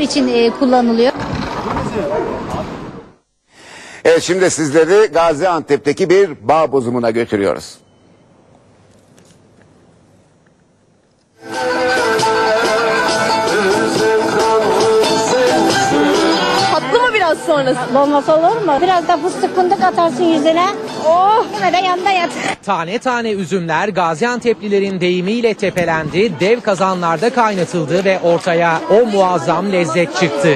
için e, kullanılıyor. Evet şimdi sizleri Gaziantep'teki bir bağ bozumuna götürüyoruz. Biraz sonrası? Olmaz olur mu? Biraz da fıstık fındık atarsın yüzüne. Oh! Yine de yanında yat. Tane tane üzümler Gaziantep'lilerin deyimiyle tepelendi, dev kazanlarda kaynatıldı ve ortaya o muazzam lezzet çıktı.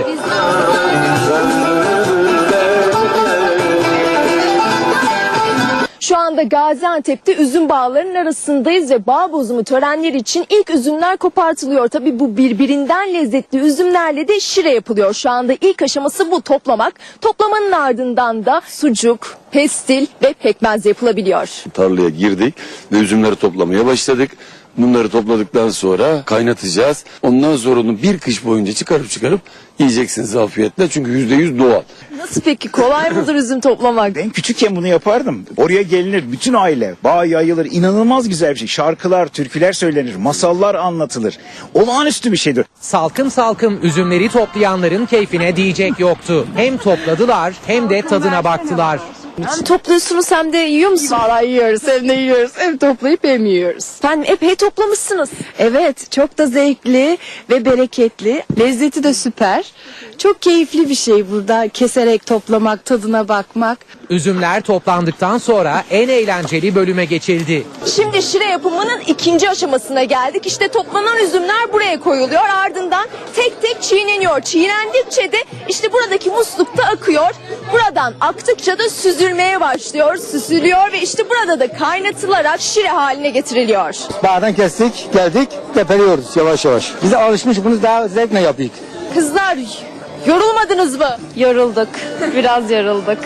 Anda Gaziantep'te üzüm bağlarının arasındayız ve bağ bozumu törenleri için ilk üzümler kopartılıyor. Tabii bu birbirinden lezzetli üzümlerle de şire yapılıyor. Şu anda ilk aşaması bu toplamak. Toplamanın ardından da sucuk, pestil ve pekmez yapılabiliyor. tarlaya girdik ve üzümleri toplamaya başladık. Bunları topladıktan sonra kaynatacağız. Ondan sonra onu bir kış boyunca çıkarıp çıkarıp yiyeceksiniz afiyetle. Çünkü yüzde yüz doğal. Nasıl peki kolay mıdır üzüm toplamak? Ben küçükken bunu yapardım. Oraya gelinir bütün aile. Bağ yayılır. İnanılmaz güzel bir şey. Şarkılar, türküler söylenir. Masallar anlatılır. Olağanüstü bir şeydir. Salkım salkım üzümleri toplayanların keyfine diyecek yoktu. Hem topladılar hem de tadına baktılar. Hem topluyorsunuz hem de yiyor musunuz? Valla yiyoruz hem de yiyoruz. Hem toplayıp hem yiyoruz. Efendim epey toplamışsınız. Evet çok da zevkli ve bereketli. Lezzeti de süper. Çok keyifli bir şey burada keserek toplamak, tadına bakmak. Üzümler toplandıktan sonra en eğlenceli bölüme geçildi. Şimdi şire yapımının ikinci aşamasına geldik. İşte toplanan üzümler buraya koyuluyor. Ardından tek tek çiğneniyor. Çiğnendikçe de işte buradaki muslukta akıyor. Buradan aktıkça da süzülmeye başlıyor. Süzülüyor ve işte burada da kaynatılarak şire haline getiriliyor. Bağdan kestik, geldik, tepeliyoruz yavaş yavaş. Bize alışmış bunu daha zevkle yapıyoruz. Kızlar yorulmadınız mı? Yorulduk. Biraz yorulduk.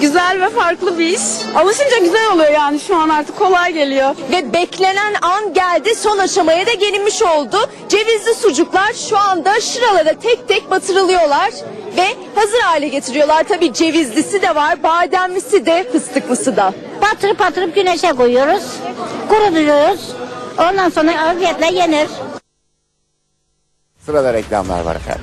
Güzel ve farklı bir iş. Alışınca güzel oluyor yani şu an artık kolay geliyor. Ve beklenen an geldi. Son aşamaya da gelinmiş oldu. Cevizli sucuklar şu anda şıralara tek tek batırılıyorlar ve hazır hale getiriyorlar. Tabii cevizlisi de var, bademlisi de, fıstıklısı da. Patırıp patırıp güneşe koyuyoruz. Kurutuyoruz. Ondan sonra afiyetle yenir. Sırada reklamlar var efendim.